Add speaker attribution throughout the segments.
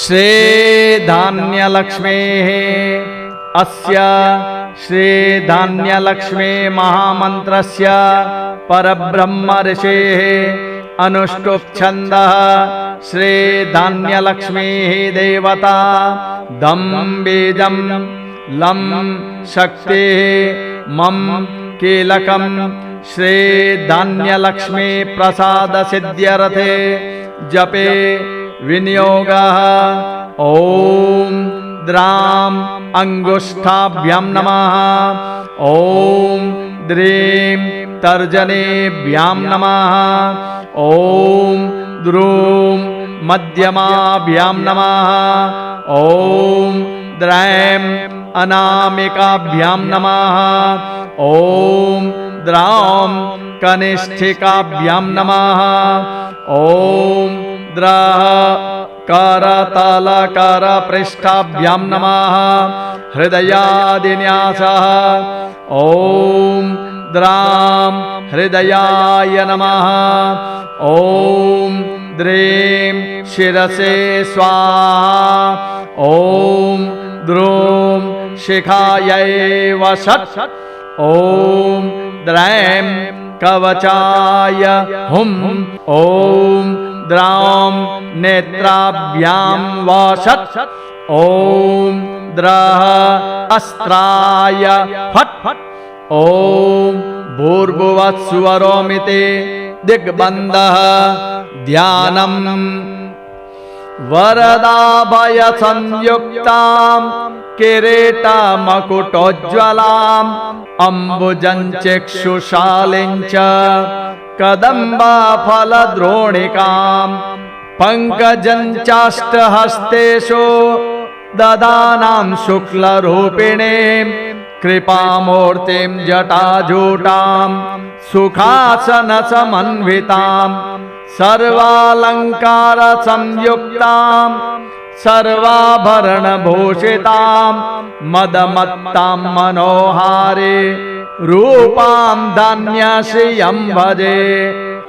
Speaker 1: श्रीधान्यलक्ष्मेः। अस्य श्रीधान्यलक्ष्मी महामन्त्रस्य परब्रह्म ऋषेः अनुष्टुप्छन्दः। श्रीधान्यलक्ष्मीः देवता दं बीजं लं शक्तिः। मम कीलकं श्रीधान्यलक्ष्मी प्रसादसिद्ध्यर्थे जपे विनियोगः। ॐ द्राम् अङ्गुष्ठाभ्यां नमः। ॐ द्रीं तर्जनेभ्यां नमः। ॐ द्रूं मध्यमाभ्यां नमः। ॐ द्रैं अनामिकाभ्यां नमः। ॐ द्रां कनिष्ठिकाभ्यां नमः। ॐ द्रः करतलकरपृष्ठाभ्यां नमः। हृदयादिन्यासः। ॐ द्रां हृदयाय नमः। ॐ द्रीं शिरसे स्वाहा। ॐ द्रूं शिखायै वषट्। ॐ द्रैं कवचाय हुं। ॐ द्रां नेत्राभ्यां द्रः अस्त्राय फट्। फट् ॐ भूर्भुवत्सुवरोमिति दिग्बन्धः ध्यानम्। वरदाभयसंयुक्तां किरीटमकुटोज्ज्वलाम् अम्बुजञ्चक्षुशालिं च कदम्बफलद्रोणिकाम् पङ्कजञ्चाष्टहस्तेषु ददानां शुक्लरूपिणीं कृपामूर्तिं जटाजूटां सुखासनसमन्वितां सर्वालङ्कारसंयुक्तां सर्वाभरणभूषितां मदमत्तां मनोहारे रूपाम धान्याश्रियम भजे।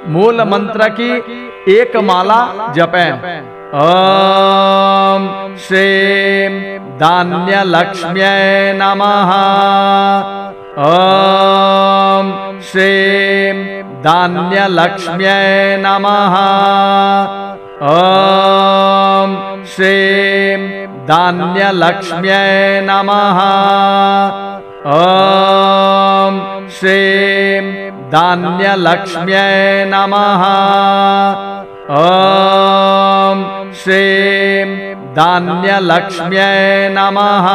Speaker 1: मूल मंत्र की एक माला जपे। ओम श्रीम धान्य लक्ष्म्य नम। ओम श्रीम धान्य लक्ष्म्य नम। ओम श्रीम धान्य लक्ष्म्य नम। ओम श्रीं धान्यलक्ष्म्यै नमः। ॐ श्रीं नमः।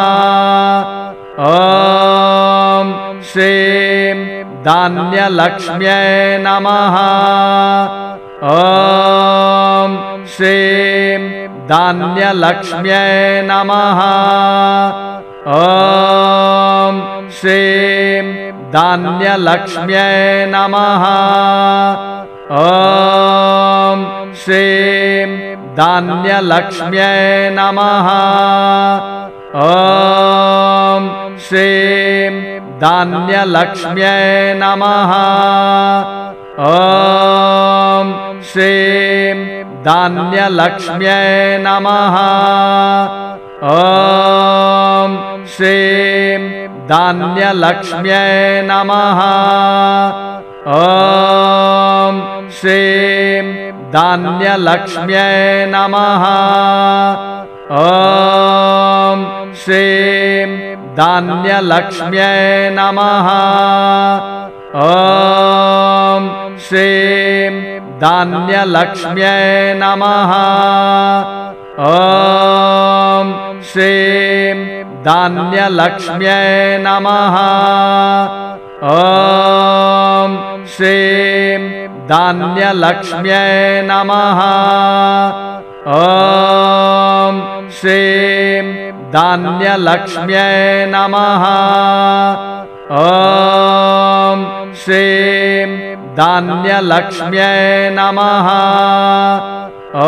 Speaker 1: नमः। ॐ श्रीं धान्यलक्ष्म्यै नमः। ॐ श्रीं धान्यलक्ष्म्यै नमः। ॐ श्रीं धान्यलक्ष्म्यै नमः। ॐ श्रीं धान्यलक्ष्म्यै नमः। ॐ श्रीं धान्यलक्ष्म्यै नमः। ॐ श्रीं धान्यलक्ष्म्यै नमः। ॐ श्रीं धान्यलक्ष्म्यै नमः। ॐ श्रीं धान्यलक्ष्म्यै नमः। ॐ श्रीं धान्यलक्ष्म्यै नमः। ॐ श्रीं धान्यलक्ष्म्यै नमः। ॐ श्रीं धान्यलक्ष्म्यै नमः। ॐ श्रीं धान्यलक्ष्म्यै नमः। ॐ श्रीं धान्यलक्ष्म्यै नमः।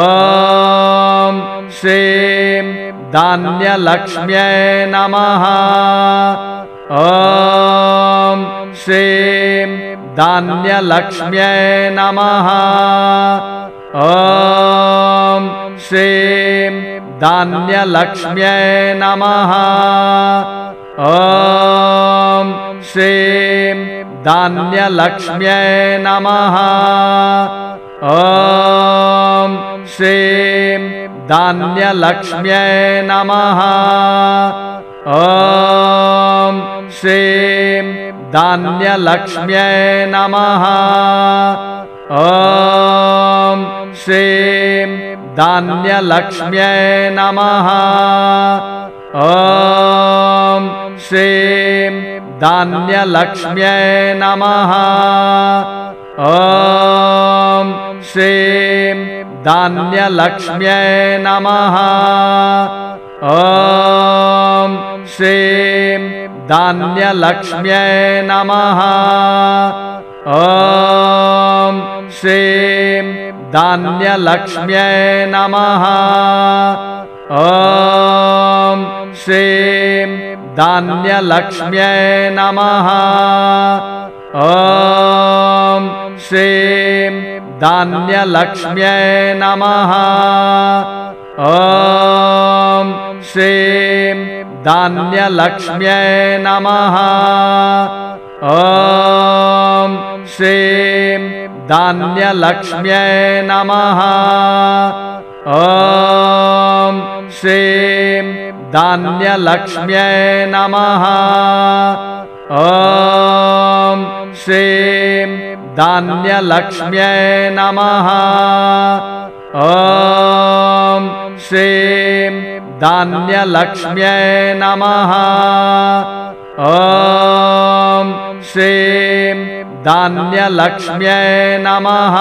Speaker 1: ॐ श्रीं धान्यलक्ष्म्यै नमः। ॐ श्रीं धान्यलक्ष्म्यै नमः। ॐ श्रीं धान्यलक्ष्म्यै नमः। ॐ श्रीं धान्यलक्ष्म्यै नमः। ॐ श्रीं धान्यलक्ष्म्यै नमः। ॐ श्रीं धान्यलक्ष्म्यै नमः। ॐ श्रीं धान्यलक्ष्म्यै नमः। ॐ श्रीं धान्यलक्ष्म्यै नमः। ॐ श्रीं धान्यलक्ष्म्यै नमः। ॐ श्रीं धान्यलक्ष्म्यै नमः। ॐ श्रीं धान्यलक्ष्म्यै नमः। ॐ श्रीं धान्यलक्ष्म्यै नमः। ॐ श्रीं धान्यलक्ष्म्यै नमः। ॐ श्रीं धान्यलक्ष्म्यै नमः। ॐ श्रीं धान्यलक्ष्म्यै नमः। ॐ श्रीं धान्यलक्ष्म्यै नमः। ॐ श्रीं धान्यलक्ष्म्यै नमः। ॐ श्रीं धान्यलक्ष्म्यै नमः। ॐ श्रीं धान्यलक्ष्म्यै नमः।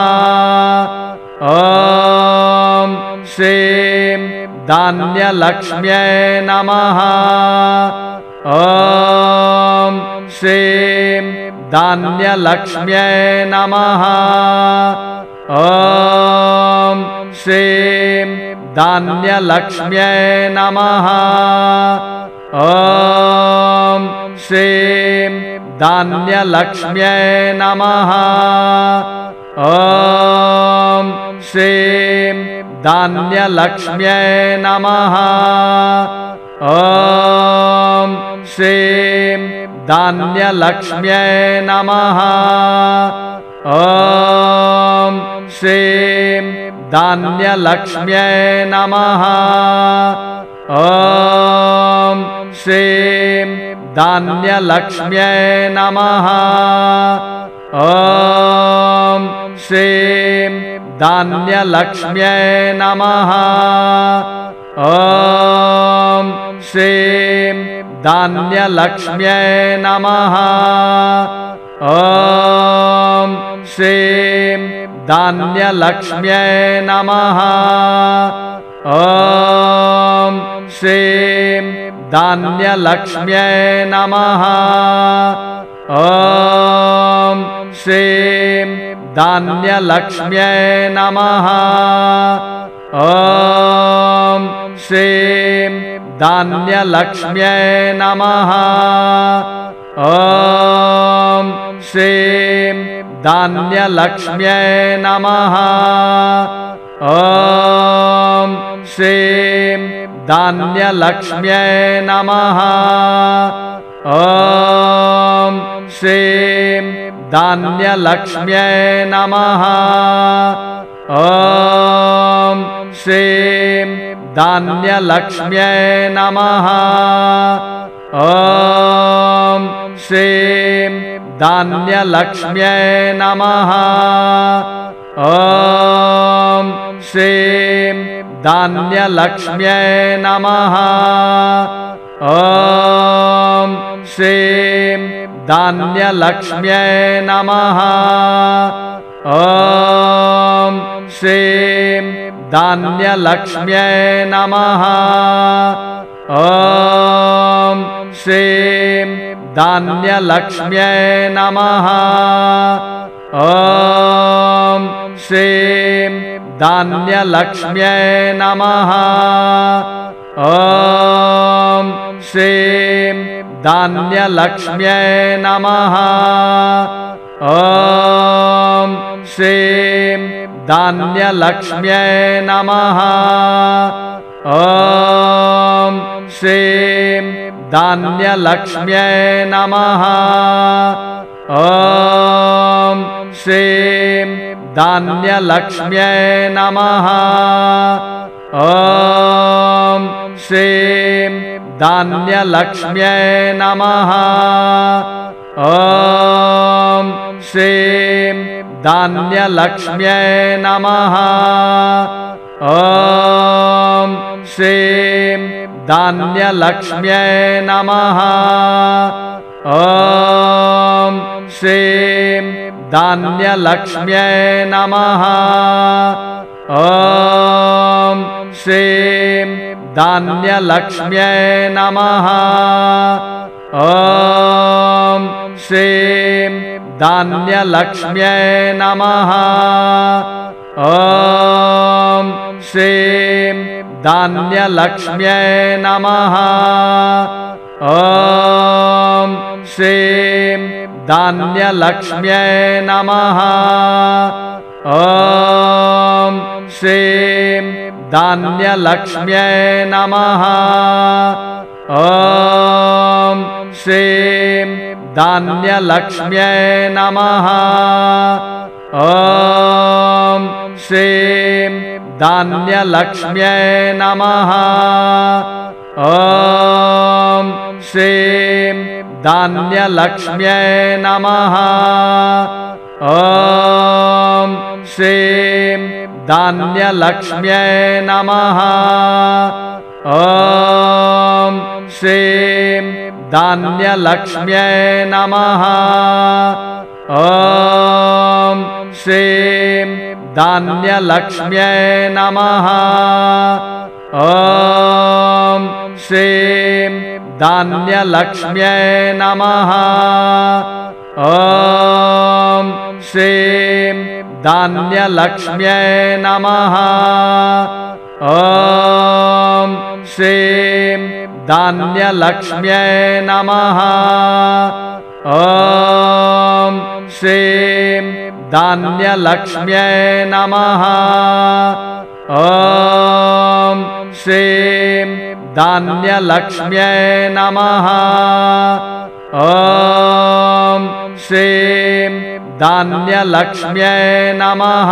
Speaker 1: ॐ श्रीं धान्यलक्ष्म्यै नमः। ॐ श्रीं धान्यलक्ष्म्यै नमः। ॐ श्रीं धान्यलक्ष्म्यै नमः। ॐ श्रीं धान्यलक्ष्म्यै नमः। ॐ श्रीं धान्यलक्ष्म्यै नमः। श्रीं धान्यलक्ष्म्यै नमः। ॐ श्रीं नमः। नमः। ॐ श्रीं धान्यलक्ष्म्यै नमः। ॐ श्रीं धान्यलक्ष्म्यै नमः। ॐ श्रीं धान्यलक्ष्म्यै नमः। ॐ श्रीं धान्यलक्ष्म्यै नमः। ॐ श्रीं धान्यलक्ष्म्यै नमः। ॐ श्रीं धान्यलक्ष्म्यै नमः। ॐ श्रीं धान्यलक्ष्म्यै नमः। ॐ श्रीं धान्यलक्ष्म्यै नमः। ॐ श्रीं धान्यलक्ष्म्यै नमः। ॐ श्रीं धान्यलक्ष्म्यै नमः। ॐ श्रीं धान्यलक्ष्म्यै नमः। ॐ श्रीं धान्यलक्ष्म्यै नमः। ॐ श्रीं धान्यलक्ष्म्यै नमः। ॐ श्रीं धान्यलक्ष्म्यै नमः। ॐ श्रीं धान्यलक्ष्म्यै नमः। ॐ श्रीं धान्यलक्ष्म्यै नमः। ॐ श्रीं धान्यलक्ष्म्यै नमः। ॐ श्रीं धान्यलक्ष्म्यै नमः। ॐ श्रीं धान्यलक्ष्म्यै नमः। ॐ श्रीं धान्यलक्ष्म्यै नमः। ॐ श्रीं धान्यलक्ष्म्यै नमः। ॐ श्रीं धान्यलक्ष्म्यै नमः। ॐ श्रीं धान्यलक्ष्म्यै नमः। ॐ श्रीं धान्यलक्ष्म्यै नमः। ॐ श्रीं धान्यलक्ष्म्यै नमः। ॐ श्रीं धान्यलक्ष्म्यै नमः। ॐ श्रीं धान्यलक्ष्म्यै नमः। ॐ श्रीं धान्यलक्ष्म्यै नमः। ॐ श्रीं धान्यलक्ष्म्यै नमः। ॐ श्रीं धान्यलक्ष्म्यै नमः। ॐ श्रीं धान्यलक्ष्म्यै नमः। ॐ श्रीं धान्यलक्ष्म्यै नमः। ॐ श्रीं धान्यलक्ष्म्यै नमः। ॐ श्रीं धान्यलक्ष्म्यै नमः। ॐ श्रीं धान्यलक्ष्म्यै नमः। ॐ श्रीं धान्यलक्ष्म्यै नमः। ॐ श्रीं धान्यलक्ष्म्यै नमः। ॐ श्रीं धान्यलक्ष्म्यै नमः। ॐ श्रीं धान्यलक्ष्म्यै नमः। ॐ श्रीं धान्यलक्ष्म्यै नमः। ॐ श्रीं धान्यलक्ष्म्यै नमः।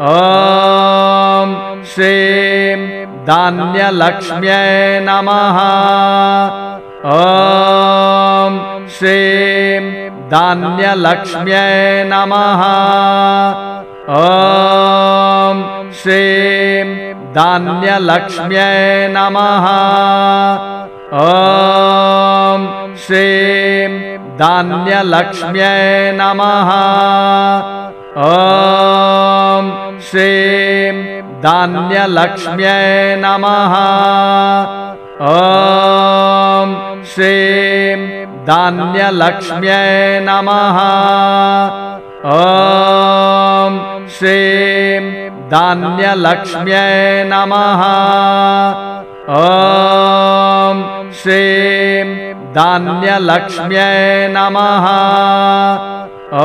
Speaker 1: ॐ श्रीं धान्यलक्ष्म्यै नमः। ॐ श्रीं धान्यलक्ष्म्यै नमः। ॐ श्रीं धान्यलक्ष्म्यै नमः। ॐ श्रीं धान्यलक्ष्म्यै नमः। ॐ श्रीं धान्यलक्ष्म्यै नमः। ॐ श्रीं धान्यलक्ष्म्यै नमः। ॐ श्रीं धान्यलक्ष्म्यै नमः। ॐ श्रीं धान्यलक्ष्म्यै नमः।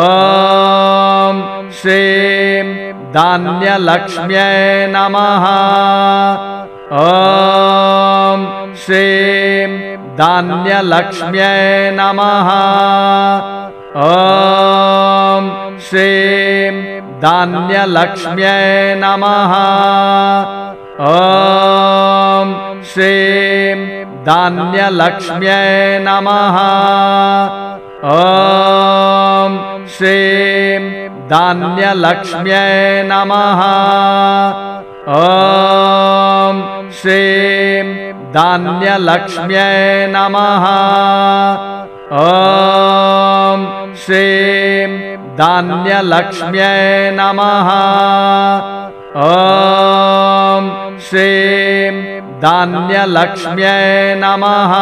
Speaker 1: ॐ श्रीं धान्यलक्ष्म्यै नमः। ॐ श्रीं धान्यलक्ष्म्यै नमः। ॐ श्रीं धान्यलक्ष्म्यै नमः। ॐ श्रीं धान्यलक्ष्म्यै नमः। ॐ श्रीं धान्यलक्ष्म्यै नमः। ॐ श्रीं धान्यलक्ष्म्यै नमः। ॐ श्रीं धान्यलक्ष्म्यै नमः। ॐ श्रीं धान्यलक्ष्म्यै नमः।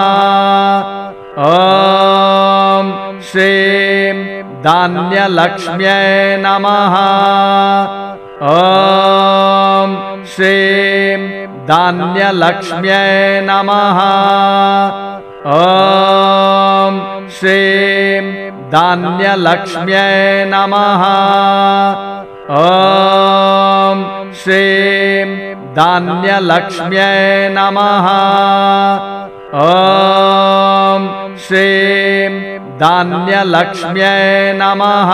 Speaker 1: ॐ श्रीं धान्यलक्ष्म्यै नमः। ॐ श्रीं धान्यलक्ष्म्यै नमः। ॐ श्रीं धान्यलक्ष्म्यै नमः। ॐ श्रीं धान्यलक्ष्म्यै नमः। ॐ श्रीं धान्यलक्ष्म्यै नमः